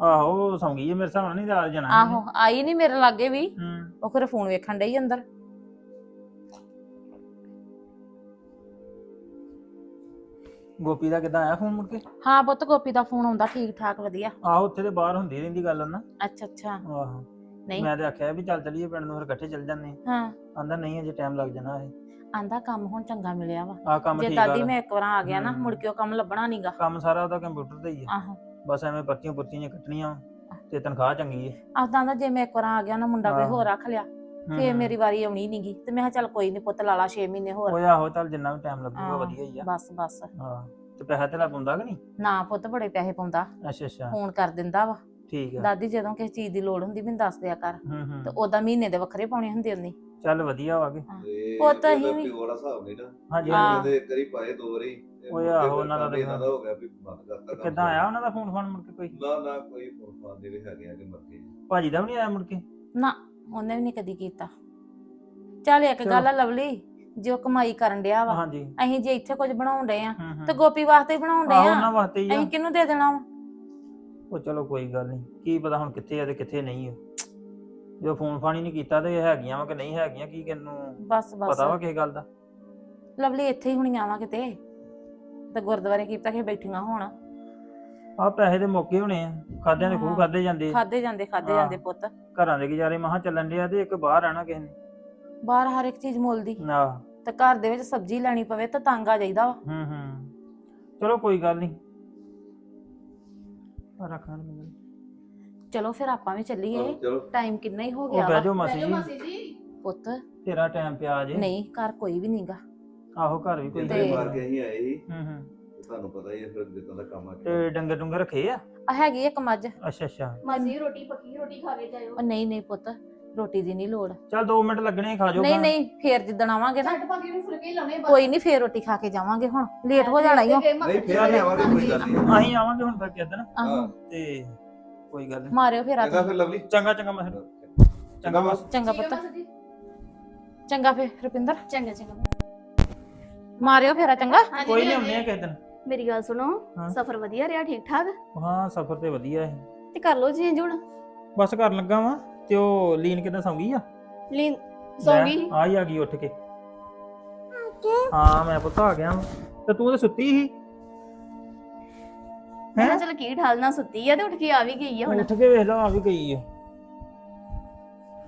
ਆਹੋ ਸੌਂ ਗਈ ਹੈ ਮੇਰੇ ਹਿਸਾਬ ਨਾਲ ਨਹੀਂ ਰਾਤ ਜਾਣਾ ਆਹੋ ਆਈ ਨਹੀਂ ਮੇਰੇ ਲਾਗੇ ਵੀ। ਹੂੰ। ਉਹ ਖਰੇ ਫੋਨ ਵੇਖਣ ਡਈ ਅੰਦਰ। ਗੋਪੀ ਦਾ ਕਿਦਾਂ ਆਇਆ ਫੋਨ ਮੁੜ ਕੇ? ਹਾਂ ਪੁੱਤ ਗੋਪੀ ਦਾ ਫੋਨ ਆਉਂਦਾ ਠੀਕ ਠਾਕ ਵਧੀਆ। ਆਹੋ ਉੱਥੇ ਤੇ ਬਾਹਰ ਹੁੰਦੀ ਰਹਿੰਦੀ ਗੱਲ ਨਾ ਅੱਛਾ ਅੱਛਾ ਆਹੋ। ਨਹੀਂ। ਮੈਂ ਤੇ ਆਖਿਆ ਵੀ ਚੱਲ ਚੱਲੀਏ ਪਿੰਡ ਨੂੰ ਫਿਰ ਇਕੱਠੇ ਚੱਲ ਜਾਂਦੇ ਹਾਂ। ਆਂਦਾ ਨਹੀਂ ਅਜੇ ਟਾਈਮ ਲੱਗ ਜਾਣਾ ਇਹ। ਆਂਦਾ ਕੰਮ ਹੁਣ ਚੰਗਾ ਮਿਲਿਆ ਵਾ। ਆਹ ਕੰਮ ਜੇ ਠੀਕ ਆ। ਦਾਦੀ ਮੈਂ ਇੱਕ ਵਾਰ ਆ ਗਿਆ ਨਾ। ਮੁੜ ਕੇ ਉਹ ਕੰਮ ਲੱਭਣਾ ਨਹੀਂਗਾ ਕੰਮ ਸਾਰਾ ਉਹਦਾ ਕੰਪਿਊਟਰ ਤੇ ਹੀ ਆ। ਆਹੋ। ਬਸ ਐਵੇਂ ਪਰਚੀਆਂ ਪੁਰਚੀਆਂ ਕੱਟਣੀਆਂ ਤੇ ਤਨਖਾਹ ਚੰਗੀ ਹੈ ਆਖਦਾ ਆਂਦਾ ਜੇ ਮੈਂ ਇੱਕ ਵਾਰ ਆ ਗਿਆ ਨਾ ਮੁੰਡਾ ਕੋਈ। ਹੋਰ ਰੱਖ ਲਿਆ ਫੇਰ ਮੇਰੀ ਵਾਰੀ ਆਉਣੀ ਨਹੀਂਗੀ ਤੇ ਮੈਂ ਕਿਹਾ ਚੱਲ ਕੋਈ ਨਹੀਂ ਪੁੱਤ ਲਾਲਾ 6 ਮਹੀਨੇ ਹੋਰ। ਉਹ ਆਹੋ ਚੱਲ ਜਿੰਨਾ ਵੀ ਟਾਈਮ ਲੱਗੂਗਾ ਹਾਂ, ਵਧੀਆ ਹੀ ਆ। ਬਸ ਬਸ। ਹਾਂ। ਤੇ ਪੈਸਾ ਤੇ ਲਾ ਪਾਉਂਦਾ ਕਿ ਨਹੀਂ? ਨਾ ਪੁੱਤ ਬੜੇ ਪੈਸੇ ਪਾਉਂਦਾ ਅੱਛਾ ਅੱਛਾ। ਫੋਨ ਕਰ ਦਿੰਦਾ ਵਾ। ਠੀਕ ਆ। ਦਾਦੀ ਜਦੋਂ ਕਿਸੇ ਚੀਜ਼ ਦੀ ਲੋੜ ਹੁੰਦੀ ਮੈਨੂੰ ਦੱਸ ਦਿਆ ਕਰ। ਹੂੰ ਤੇ ਹੂੰ ਉਹਦਾ ਮਹੀਨੇ ਦੇ ਵੱਖਰੇ ਪਾਉਣੇ ਹੁੰਦੇ ਉਹਨੇ। ਚੱਲ ਵਧੀਆ ਵਾ ਕੇ। ਉਹ ਤਾਂ ਹੀ ਵੀ- ਪਿਓ ਵਾਲਾ ਹਿਸਾਬ ਨਹੀਂ ਨਾ। ਹਾਂਜੀ। ਹਾਂ। ਹਾਂਜੀ ਤੇ ਇੱਕ ਵਾਰੀ ਪਾਏ ਦੋ ਵਾਰੀ। ਤੇ ਓਏ ਮੁੜ ਕੇ ਆਹੋ, ਫਿਰ ਉਹਨਾਂ ਦਾ ਕੰਮ ਤਾਂ ਇਹਨਾਂ ਦਾ ਹੋ ਗਿਆ ਵੀ ਬੰਦ ਕਰਤਾ ਕੰਮ। ਕਿੱਦਾਂ ਆਇਆ ਉਹਨਾਂ ਦਾ ਫੋਨ ਫੋਨ ਮੁੜ ਕੇ ਕੋਈ? ਨਾ ਨਾ ਕੋਈ ਫੋਨ ਫਾਨ ਦੇ ਵੀ ਹੈਗੇ ਆ ਕਿ ਮਰ ਗਏ। ਭਾਜੀ ਦਾ ਵੀ ਨਹੀਂ ਆਇਆ ਮੁੜ ਕੇ? ਨਾ ਉਹਨੇ ਵੀ ਨਹੀਂ ਕਦੀ ਕੀਤਾ। ਚੱਲ ਇੱਕ ਚਲੋ। ਗੱਲ ਆ ਲਵਲੀ ਜੋ ਕਮਾਈ ਕਰਨ ਡਿਆ ਵਾ ਹਾਂਜੀ। ਅਸੀਂ ਜੇ ਇੱਥੇ ਕੁਝ ਬਣਾਉਣ ਡਏ ਆ ਹੂੰ ਹੂੰ। ਤੇ ਗੋਪੀ ਵਾਸਤੇ ਹੀ ਬਣਾਉਣ ਆਹੋ ਡਏ ਉਹਨਾਂ ਆ ਵਾਸਤੇ ਹੀ ਆ। ਅਸੀਂ ਕਿਹਨੂੰ ਦੇ ਦੇਣਾ ਵਾ? ਉਹ ਚਲੋ ਕੋਈ ਗੱਲ ਨਹੀਂ ਕੀ ਪਤਾ ਹੁਣ ਕਿੱਥੇ ਆ ਤੇ ਕਿੱਥੇ ਨਹੀਂ ਆ। ਜੋ ਫੋਨ ਫਾਨ ਨਹੀਂ ਕੀਤਾ ਤੇ ਇਹ ਹੈਗੀਆਂ ਵਾ ਕਿ ਨਹੀਂ ਹੈਗੀਆਂ ਕੀ ਕਿਨੂੰ ਬਸ ਬਸ। ਪਤਾ ਵਾ ਕਿਸ ਗੱਲ ਦਾ? ਲਵਲੀ ਇੱਥੇ ਹੀ ਹੋਣੀਆਂ ਵਾ ਕਿਤੇ। ਤੇ ਗੁਰਦੁਆਰੇ ਕੀਤਾ ਕਿ ਬੈਠੀਆਂ ਹੋਣ। ਆ ਪੈਸੇ ਦੇ ਮੌਕੇ ਹੋਣੇ ਆ ਖਾਦਿਆਂ ਦੇ ਖੂਹ ਹਾਂ। ਖਾਦੇ ਜਾਂਦੇ ਆ। ਖਾਦੇ ਜਾਂਦੇ ਖਾਦੇ ਹਾਂ। ਜਾਂਦੇ ਪੁੱਤ। ਘਰਾਂ ਦੇ ਗੁਜ਼ਾਰੇ ਮਹਾ ਚੱਲਣ ਡਿਆ ਤੇ ਇੱਕ ਬਾਹਰ ਆਣਾ ਕਿਸੇ ਨੇ। ਬਾਹਰ ਹਰ ਇੱਕ ਚੀਜ਼ ਮੁੱਲ ਦੀ ਨਾ ਤੇ ਘਰ ਦੇ ਵਿੱਚ ਸਬਜ਼ੀ ਲੈਣੀ ਪਵੇ ਤਾਂ ਤੰਗ ਆ ਜਾਈਦਾ ਵਾ। ਹੂੰ ਹੂੰ। ਚਲੋ ਕੋਈ ਗੱਲ ਨਹੀਂ। ਰੱਖਾਂ ਮੈਨੂੰ ਚਲੋ ਫਿਰ ਆਪਾਂ ਵੀ ਚੱਲੀਏ। ਆਹੋ, ਚਲੋ। ਟਾਈਮ ਕਿੰਨਾ ਹੀ ਹੋ ਉਹ ਗਿਆ ਬਹਿ ਵਾ। ਜਾਓ ਮਾਸੀ ਜੀ। ਪੁੱਤ ਤੇਰਾ ਟਾਈਮ ਪਿਆ ਜੇ। ਨਹੀਂ ਘਰ ਕੋਈ ਵੀ ਨਹੀਂਗਾ ਆਹੋ ਘਰ ਵੀ ਕੋਈ ਜਿੰਦੇ ਤੇ- ਮਾਰ ਕੇ ਅਸੀਂ ਆਏ ਸੀ ਹੂੰ ਹੂੰ। ਤੁਹਾਨੂੰ ਪਤਾ ਹੀ ਹੈ ਫਿਰ ਜਿੱਦਾਂ ਦਾ ਕੰਮ ਆ ਤੇ ਡੰਗਰ ਡੁੰਗਰ ਰੱਖੇ ਆ? ਆ ਹੈਗੀ ਇੱਕ ਮੱਝ। ਅੱਛਾ ਅੱਛਾ। ਮਾਸੀ ਰੋਟੀ ਪੱਕੀ ਰੋਟੀ ਖਾ ਕੇ ਜਾਇਓ। ਉਹ ਨਹੀਂ ਨਹੀਂ ਪੁੱਤ। ਰੋਟੀ ਦੀ ਨਹੀਂ ਲੋੜ। ਚੱਲ 2 ਮਿੰਟ ਲੱਗਣੇ ਆ, ਖਾ ਜਾਓ ਨਹੀਂ ਨਹੀਂ ਫੇਰ ਜਿੱਦਣ ਆਵਾਂਗੇ ਨਾ ਛੱਡ ਪੱਕੀ ਨੂੰ ਫੁਲਕੇ ਹੀ ਲਾਉਣੇ ਬਸ ਕੋਈ ਨਹੀਂ ਫੇਰ ਰੋਟੀ ਖਾ ਕੇ ਜਾਵਾਂਗੇ ਹੁਣ। ਲੇਟ ਹੋ ਜਾਣਾ ਓ। ਨਹੀਂ ਫੇਰ ਨਹੀਂ ਆਵਾਂਗੇ ਕੋਈ ਗੱਲ ਨਹੀਂ। ਅਸੀਂ ਆਵਾਂਗੇ ਹੁਣ ਫਿਰ ਕਿਸ ਦਿਨ ਆਹੋ ਤੇ ਕੋਈ ਗੱਲ ਨਹੀਂ। ਮਾਰਿਓ ਫੇਰ ਚੰਗਾ ਫਿਰ ਲਵਲੀ। ਚੰਗਾ ਚੰਗਾ ਮੈਂ ਚੰਗਾ ਬਸ ਚੰਗਾ ਪੁੱਤ। ਚੰਗਾ ਫੇਰ ਰੁਪਿੰਦਰ। ਚੰਗਾ ਚੰਗਾ। ਮਾਰਿਓ ਫੇਰਾ ਚੰਗਾ। ਕੋਈ ਨਹੀਂ ਆਉਂਦੇ ਆ ਕਿਸੇ ਦਿਨ। ਮੇਰੀ ਗੱਲ ਸੁਣੋ ਹਾਂ। ਸਫ਼ਰ ਵਧੀਆ ਰਿਹਾ ਠੀਕ ਠਾਕ ਹਾਂ ਸਫ਼ਰ ਤੇ ਵਧੀਆ ਹੈ। ਤੇ ਕਰ ਲੋ ਚੇਂਜ ਹੁਣ। ਬਸ ਕਰਨ ਲੱਗਾ ਵਾਂ। ਤੇ ਉਹ ਲੀਨ ਕਿਦਾਂ ਸੌਂ ਗਈ ਆ? ਲੀਨ ਸੌਂਗੀ ਲੈ, ਆ ਹੀ ਆ ਗਈ ਉੱਠ ਕੇ। ਹਾਂ ਮੈਂ ਪੁੱਤ ਆ ਗਿਆ। ਤੇ ਤੂੰ ਤਾਂ ਸੁੱਤੀ ਸੀ। ਮੈਂ ਚੱਲ ਕੀ ਠਾਲਣਾ ਸੁੱਤੀ ਆ ਤੇ ਉੱਠ ਕੇ ਆ ਵੀ ਗਈ ਆ ਹੁਣ। ਉੱਠ ਕੇ ਵੇਖ ਲਾ ਆ ਵੀ ਗਈ ਆ।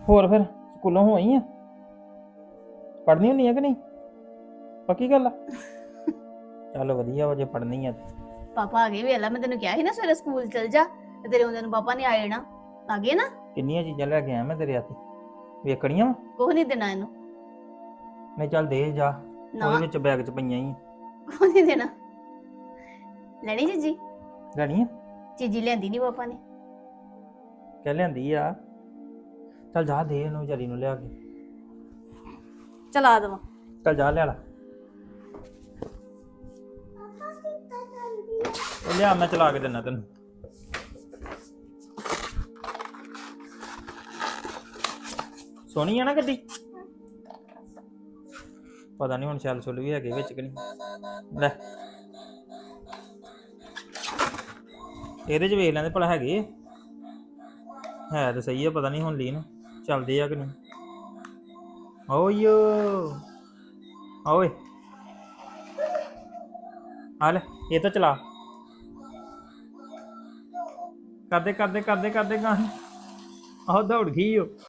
ਹੋਰ ਫਿਰ ਸਕੂਲੋਂ ਹੋ ਆਈ ਆ? ਪੜ੍ਹਨੀ ਹੁੰਨੀ ਆ ਕਿ ਨਹੀਂ? ਪੱਕੀ ਗੱਲ ਆ? ਚੱਲ ਵਧੀਆ ਵਾ ਜੇ ਪੜ੍ਹਨੀ ਆ ਤੇ। ਪਾਪਾ ਆ ਗਏ ਵੇਲਾ ਮੈਂ ਤੈਨੂੰ ਕਿਹਾ ਸੀ ਨਾ ਸਵੇਰੇ ਸਕੂਲ ਚਲ ਜਾ ਤੇ ਤੇਰੇ ਹੁੰਦੇ ਨੂੰ ਪਾਪਾ ਨੇ ਆ ਜਾਣਾ। ਆ ਗਏ ਨਾ? ਕਿੰਨੀਆਂ ਚੀਜ਼ਾਂ ਲੈ ਕੇ ਆਇਆ ਮੈਂ ਤੇਰੇ ਹੱਥੇ? ਵੇਖਣੀਆਂ ਵਾ? ਕੁਛ ਨਹੀਂ ਦੇਣਾ ਇਹਨੂੰ। ਨਹੀਂ ਚੱਲ ਦੇ ਜਾ। ਨਾ। ਉਹਦੇ ਵਿੱਚ ਬੈਗ 'ਚ ਪਈਆਂ ਹੀ ਕੁਛ ਨਹੀਂ ਦੇਣਾ। ਲੈਣੀ ਜੀਜੀ? ਲੈਣੀ ਆ? ਚੀਜੀ ਲੈਂਦੀ ਨਹੀਂ ਪਾਪਾ ਨੇ। ਕਹਿ ਲਿਆਂਦੀ ਆ? ਚੱਲ ਜਾ ਦੇ ਇਹਨੂੰ ਵਿਚਾਰੀ ਨੂੰ ਲਿਆ ਕੇ। ਚਲਾ ਦਵਾਂ। ਚੱਲ ਜਾ ਲਿਆ ਲਾ। ਉਹ ਲਿਆ ਮੈਂ ਚਲਾ ਕੇ ਦਿੰਨਾ ਤੈਨੂੰ। ਸੋਹਣੀ ਆ ਨਾ ਗੱਡੀ? ਪਤਾ ਨਹੀਂ ਹੁਣ ਚੱਲ ਸੁਲ ਵੀ ਹੈਗੇ ਵਿੱਚ ਕਿ ਨਹੀਂ। ਲੈ। ਇਹਦੇ ਚ ਵੇਖ ਲੈਂਦੇ ਭਲਾ ਹੈਗੇ ਹੈ ਤਾਂ ਸਹੀ ਆ, ਪਤਾ ਨਹੀਂ ਹੁਣ ਲੀਨ ਚੱਲਦੇ ਆ ਕਿ ਨਹੀਂ। ਓਯੋ ਓਏ। ਆ ਲੈ, ਇਹ ਤਾਂ ਚਲਾ। ਕਰਦੇ ਕਰਦੇ ਕਰਦੇ ਕਰਦੇ ਗਾਂ ਆਹ ਦੌੜ ਗਈ ਓ।